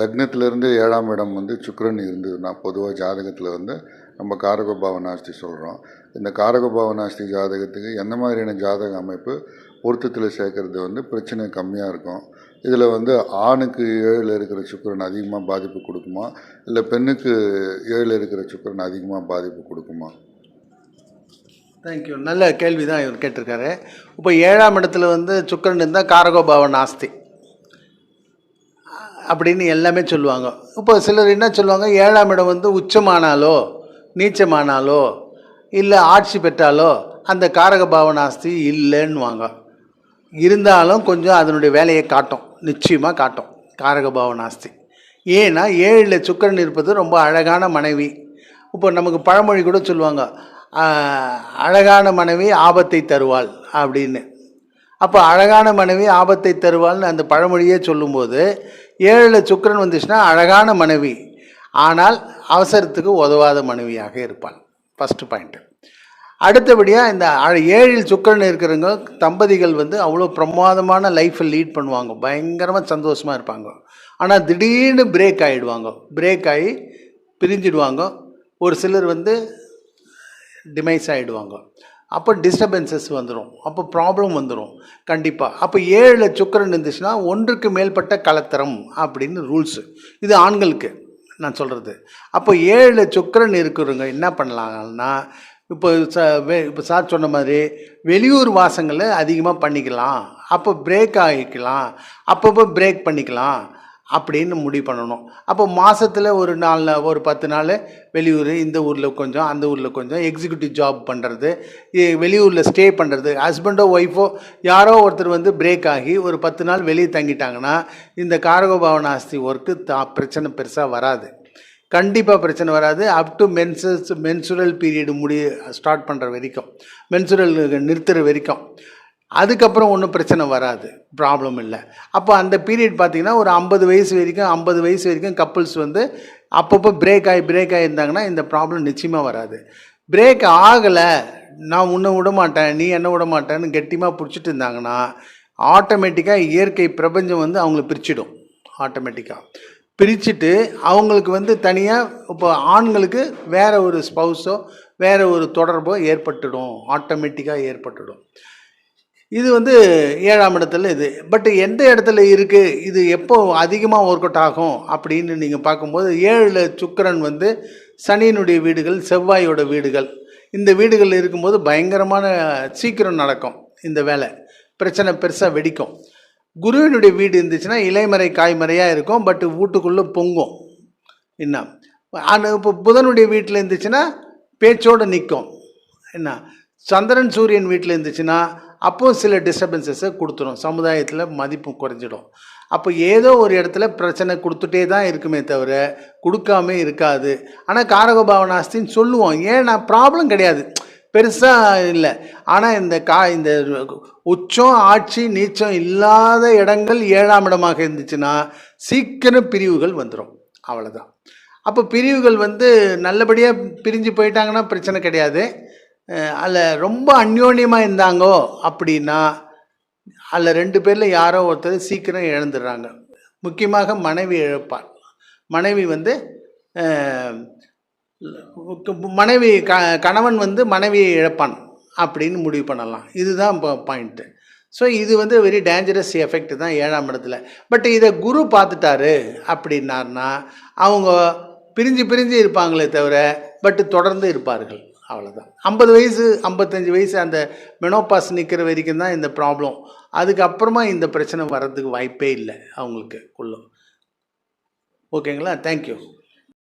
லக்னத்திலேருந்து ஏழாம் இடம் வந்து சுக்கிரன் இருந்ததுன்னா பொதுவாக ஜாதகத்தில் வந்து நம்ம காரகபாவ நாஸ்தி சொல்கிறோம் இந்த காரகபாவ நாஸ்தி ஜாதகத்துக்கு எந்த மாதிரியான ஜாதக அமைப்பு பொருத்தத்தில் சேர்க்கறது வந்து பிரச்சனை கம்மியாக இருக்கும். இதில் வந்து ஆணுக்கு ஏழில் இருக்கிற சுக்கரன் அதிகமாக பாதிப்பு கொடுக்குமா? இல்லை பெண்ணுக்கு ஏழில் இருக்கிற சுக்கரன் அதிகமாக பாதிப்பு கொடுக்குமா? தேங்க்யூ நல்ல கேள்வி தான் இவர் கேட்டிருக்காரு. இப்போ ஏழாம் இடத்துல வந்து சுக்கரன் இருந்தால் காரகோபாவன் ஆஸ்தி அப்படின்னு எல்லாமே சொல்லுவாங்க. இப்போ சிலர் என்ன சொல்லுவாங்க? ஏழாம் இடம் வந்து உச்சமானாலோ நீச்சமானாலோ இல்லை ஆட்சி பெற்றாலோ அந்த காரக பாவனாஸ்தி இல்லைன்னுவாங்க. இருந்தாலும் கொஞ்சம் அதனுடைய வேலையை காட்டும். நிச்சயமாக காட்டும். காரக பாவனாஸ்தி ஏன்னா ஏழில் சுக்கரன் இருப்பது ரொம்ப அழகான மனைவி. இப்போ நமக்கு பழமொழி கூட சொல்லுவாங்க அழகான மனைவி ஆபத்தை தருவாள் அப்படின்னு. அப்போ அழகான மனைவி ஆபத்தை தருவாள்னு அந்த பழமொழியே சொல்லும்போது ஏழில் சுக்கிரன் வந்துச்சுன்னா அழகான மனைவி. ஆனால் அவசரத்துக்கு உதவாத மனைவியாக இருப்பாள். ஃபஸ்ட்டு பாயிண்ட்டு அடுத்தபடியாக இந்த அழ- ஏழில் சுக்கிரன் இருக்கிறவங்க தம்பதிகள் வந்து அவ்வளோ பிரமாதமான லைஃப்பை லீட் பண்ணுவாங்க. பயங்கரமாக சந்தோஷமாக இருப்பாங்க. ஆனால் திடீர்னு பிரேக் ஆகிடுவாங்க பிரேக் ஆகி பிரிஞ்சிடுவாங்க. ஒரு சிலர் வந்து டிமைஸ் ஆகிடுவாங்க அப்போ டிஸ்டர்பன்சஸ் வந்துடும் அப்போ ப்ராப்ளம் வந்துடும் கண்டிப்பாக அப்போ ஏழில் சுக்கரன் இருந்துச்சுன்னா ஒன்றுக்கு மேற்பட்ட கலத்தரம் அப்படின்னு ரூல்ஸு இது ஆண்களுக்கு நான் சொல்கிறது அப்போ ஏழில் சுக்கரன் இருக்கிறவங்க என்ன பண்ணலாங்கன்னா இப்போ ச வே இப்போ சார் சொன்ன மாதிரி வெளியூர் வாசங்களை அதிகமாக பண்ணிக்கலாம். அப்போ பிரேக் ஆகிக்கலாம். அப்பப்போ பிரேக் பண்ணிக்கலாம். அப்படின்னு முடிவு பண்ணணும். அப்போ மாதத்தில் ஒரு நாலு ஒரு பத்து நாள் வெளியூர் இந்த ஊரில் கொஞ்சம் அந்த ஊரில் கொஞ்சம் எக்ஸிக்யூட்டிவ் ஜாப் பண்ணுறது வெளியூரில் ஸ்டே பண்ணுறது ஹஸ்பண்டோ ஒய்ஃபோ யாரோ ஒருத்தர் வந்து பிரேக் ஆகி ஒரு பத்து நாள் வெளியே தங்கிட்டாங்கன்னா இந்த காரகோபாவன ஆஸ்தி ஒர்க்கு தா பிரச்சனை பெருசாக வராது. கண்டிப்பாக பிரச்சனை வராது. Up to menses menstrual period முடி ஸ்டார்ட் பண்ணுற வரைக்கும். மென்சுரல் நிறுத்துற வரைக்கும். அதுக்கப்புறம் ஒன்றும் பிரச்சனை வராது. ப்ராப்ளம் இல்லை. அப்போ அந்த பீரியட் பார்த்தீங்கன்னா ஒரு ஐம்பது வயசு வரைக்கும் ஐம்பது வயசு வரைக்கும் கப்புள்ஸ் வந்து அப்பப்போ பிரேக் ஆகி பிரேக் ஆகியிருந்தாங்கன்னா இந்த ப்ராப்ளம் நிச்சயமாக வராது. பிரேக் ஆகலை. நான் உன்னை விட மாட்டேன் நீ என்ன விட மாட்டேன்னு கெட்டியமாக பிடிச்சிட்டு இருந்தாங்கன்னா ஆட்டோமேட்டிக்காக இயற்கை பிரபஞ்சம் வந்து அவங்கள பிரிச்சிடும். ஆட்டோமேட்டிக்காக பிரிச்சுட்டு அவங்களுக்கு வந்து தனியாக இப்போ ஆண்களுக்கு வேறு ஒரு ஸ்பௌஸோ வேறு ஒரு தொடர்போ ஏற்பட்டுடும். ஆட்டோமேட்டிக்காக ஏற்பட்டுடும். இது வந்து ஏழாம் இடத்துல இது. பட் எந்த இடத்துல இருக்குது இது எப்போ அதிகமாக ஒர்க் அவுட் ஆகும் அப்படின்னு நீங்கள் பார்க்கும்போது ஏழில் சுக்கரன் வந்து சனியினுடைய வீடுகள் செவ்வாயோட வீடுகள். இந்த வீடுகள் இருக்கும்போது பயங்கரமான சீக்கிரம் நடக்கும் இந்த வேலை. பிரச்சனை பெருசாக வெடிக்கும். குருவினுடைய வீடு இருந்துச்சுன்னா இலைமறை காய்மறையாக இருக்கும். பட் வீட்டுக்குள்ளே பொங்கும். என்ன? ஆனால் இப்போ புதனுடைய வீட்டில் இருந்துச்சுன்னா பேச்சோடு நிற்கும். என்ன? சந்திரன் சூரியன் வீட்டில் இருந்துச்சுன்னா அப்போ சில டிஸ்டர்பன்சஸை கொடுத்துரும். சமுதாயத்தில் மதிப்பு குறைஞ்சிடும். அப்போ ஏதோ ஒரு இடத்துல பிரச்சனை கொடுத்துட்டே தான் இருக்குமே தவிர கொடுக்காம இருக்காது. ஆனால் காரகபாவனாஸ்தின்னு சொல்லுவோம். ஏன்னா ப்ராப்ளம் கிடையாது. பெருசாக இல்லை. ஆனால் இந்த கா இந்த உச்சம் ஆட்சி நீச்சம் இல்லாத இடங்கள் ஏழாம் இடமாக இருந்துச்சுன்னா சீக்கிரம் பிரிவுகள் வந்துடும் அவ்வளோதான் அப்போ பிரிவுகள் வந்து நல்லபடியாக பிரிஞ்சு போயிட்டாங்கன்னா பிரச்சனை கிடையாது. அதில் ரொம்ப அந்யோன்யமாக இருந்தாங்கோ அப்படின்னா அதில் ரெண்டு பேரில் யாரோ ஒருத்தர் சீக்கிரம் இழந்துடுறாங்க முக்கியமாக மனைவி இழப்பார். மனைவி வந்து மனைவி க கணவன் வந்து மனைவியை இழப்பான் அப்படின்னு முடிவு பண்ணலாம். இதுதான் இப்போ பாயிண்ட்டு ஸோ இது வந்து வெரி டேஞ்சரஸ் எஃபெக்ட் தான் ஏழாம் இடத்துல. பட் இதை குரு பார்த்துட்டாரு அப்படின்னாருனா அவங்க பிரிஞ்சு பிரிஞ்சு இருப்பாங்களே தவிர பட் தொடர்ந்து இருப்பார்கள். அவ்வளோதான் ஐம்பது வயசு ஐம்பத்தஞ்சு வயசு அந்த மெனோபாஸ் நிற்கிற வரைக்கும் தான் இந்த ப்ராப்ளம் அதுக்கப்புறமா இந்த பிரச்சனை வர்றதுக்கு வாய்ப்பே இல்லை அவங்களுக்கு உள்ள ஓகேங்களா தேங்க்யூ